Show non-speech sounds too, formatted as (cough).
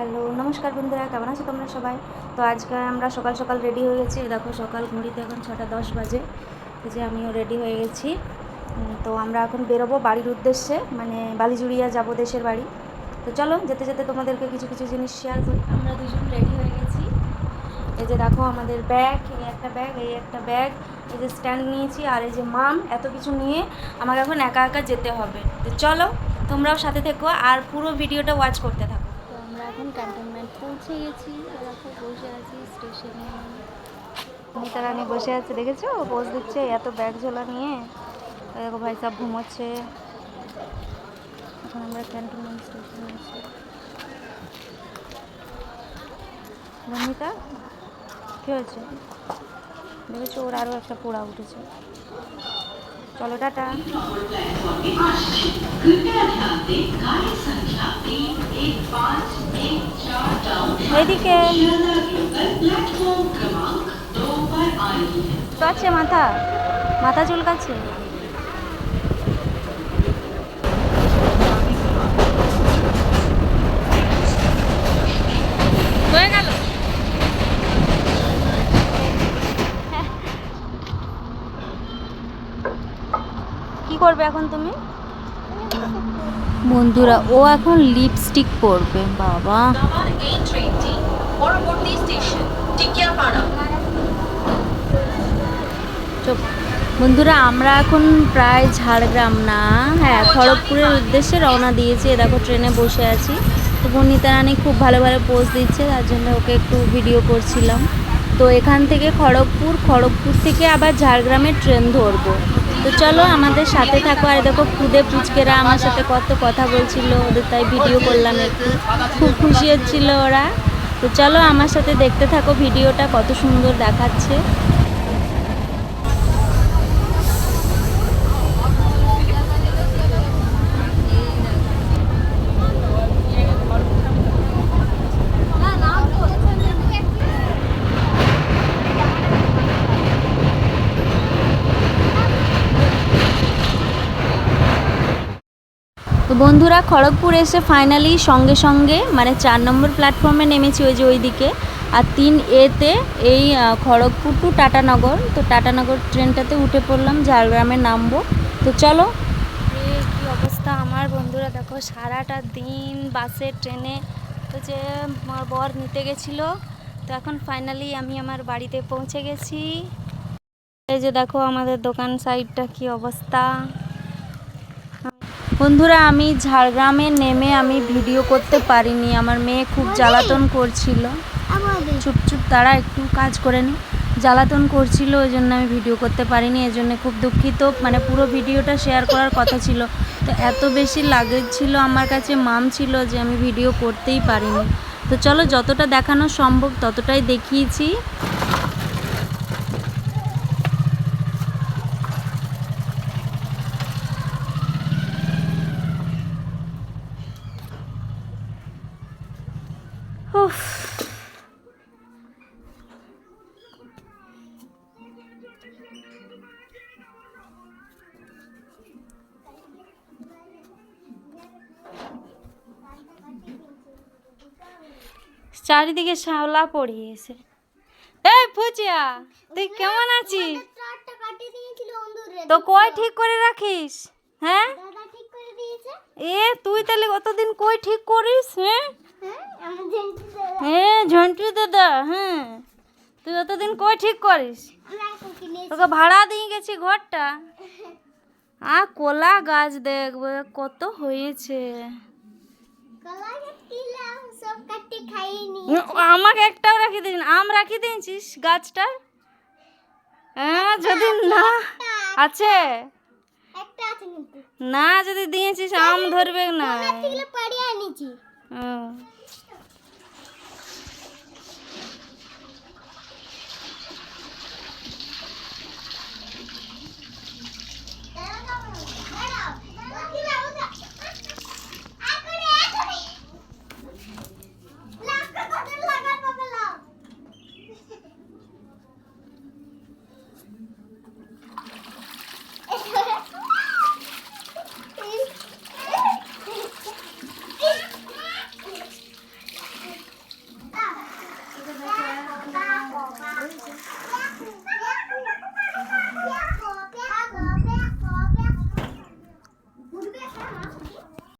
Hello, নমস্কার বন্ধুরা, কেমন আছো তোমরা সবাই? তো আজকে আমরা সকাল সকাল রেডি হয়ে গেছি। দেখো সকাল ঘড়িতে এখন ছটা দশ বাজে যে আমিও রেডি হয়ে গেছি। তো আমরা এখন বেরোবো বাড়ির উদ্দেশ্যে মানে বালিজুড়িয়া যাব দেশের বাড়ি। তো চলো, যেতে যেতে তোমাদেরকে কিছু কিছু জিনিস শেয়ার করি। আমরা দুজন রেডি হয়ে গেছি। এই যে দেখো আমাদের ব্যাগ এই একটা ব্যাগ এই একটা ব্যাগ এই যে স্ট্যান্ড নিয়েছি, আর এই যে মাম এত কিছু নিয়ে আমাকে এখন একা একা যেতে হবে। তো চলো, তোমরাও সাথে থেকো, আর পুরো ভিডিওটা ওয়াচ করতে থাকো। আমরা এখন ক্যান্টনমেন্ট পৌঁছে গেছি। বসে আছি, স্টেশনে। মিতা রানী বসে আছে, দেখেছ? পোজ দিচ্ছে, এত ব্যাগ ঝোলা নিয়ে। দেখো ভাই সব ঘুমোচ্ছে। এখন আমরা ক্যান্টনমেন্ট স্টেশনে আছি। নমিতা কী হয়েছে? দেখেছ, ওর আরও একটা পোড়া উঠেছে। চলো, টাটা। এদিকে। আছে মাথা। মাথা চুলকাচ্ছে। কি করবে এখন তুমি? বন্ধুরা, ও এখন লিপস্টিক পরবে, বাবা। বন্ধুরা, আমরা এখন প্রায় ঝাড়গ্রাম না হ্যাঁ খড়গপুরের উদ্দেশ্যে রওনা দিয়েছি। দেখো, ট্রেনে বসে আছি। তো বর্ণিতা রানী খুব ভালো ভালো পোজ দিচ্ছে, তার জন্য ওকে একটু ভিডিও করছিলাম। তো এখান থেকে খড়গপুর খড়গপুর থেকে আবার ঝাড়গ্রামের ট্রেন ধরবো। তো চলো আমাদের সাথে থাকো। আর দেখো খুদে পুচকেরা আমার সাথে কত কথা বলছিল, ওদের তাই ভিডিও করলাম একটু। খুব খুশি হচ্ছিল ওরা। তো চলো আমার সাথে দেখতে থাকো ভিডিওটা কত সুন্দর দেখাচ্ছে। তো বন্ধুরা খড়গপুর এসে ফাইনালি সঙ্গে সঙ্গে মানে চার নম্বর প্ল্যাটফর্মে নেমেছি ওই যে ওইদিকে। আর তিন এতে এই খড়গপুর টু টাটানগর তো টাটানগর ট্রেনটাতে উঠে পড়লাম, ঝাড়গ্রামে নামবো। তো চলো। কি অবস্থা আমার বন্ধুরা? দেখো, সারাটা দিন বাসে, ট্রেনে তো যে বর নিতে গেছিল। তো এখন ফাইনালি আমি আমার বাড়িতে পৌঁছে গেছি। এই যে দেখো, আমাদের দোকান সাইডটা কি অবস্থা? বন্ধুরা আমি ঝাড়গ্রামে নেমে আমি ভিডিও করতে পারিনি। আমার মেয়ে খুব জ্বালাতন করছিল। চুপ চুপ তারা একটু কাজ করে নি। জ্বালাতন করছিল ওই জন্য আমি ভিডিও করতে পারিনি। এই জন্য খুব দুঃখিত। মানে পুরো ভিডিওটা শেয়ার করার কথা ছিল। তো এত বেশি লাগেজ ছিল আমার কাছে মাম ছিল যে আমি ভিডিও করতেই পারিনি। তো চলো যতটা দেখানো সম্ভব ততটাই দেখিয়েছি। চারিদিকে শ্যাওলা পড়িয়েছে। এই ফুচিয়া তুই কেমন আছিস? তো কই ঠিক করে রাখিস? হ্যাঁ? এ তুই তাহলে কতদিন কই ঠিক করিস হ্যাঁ? হ্যাঁ হ্যাঁ ঝন্টু দাদা হ্যাঁ। তুই অতদিন কই ঠিক করিস? তোকে ভাড়া দিয়ে গেছি ঘরটা। (laughs) আ কলা গাছ দেখবে কত হয়েছে। আমাকে একটাও রাখি দিন আম রাখি দিয়েছিস গাছটা হ্যাঁ যদি না আছে। না যদি দিয়েছিস আম ধরবে না।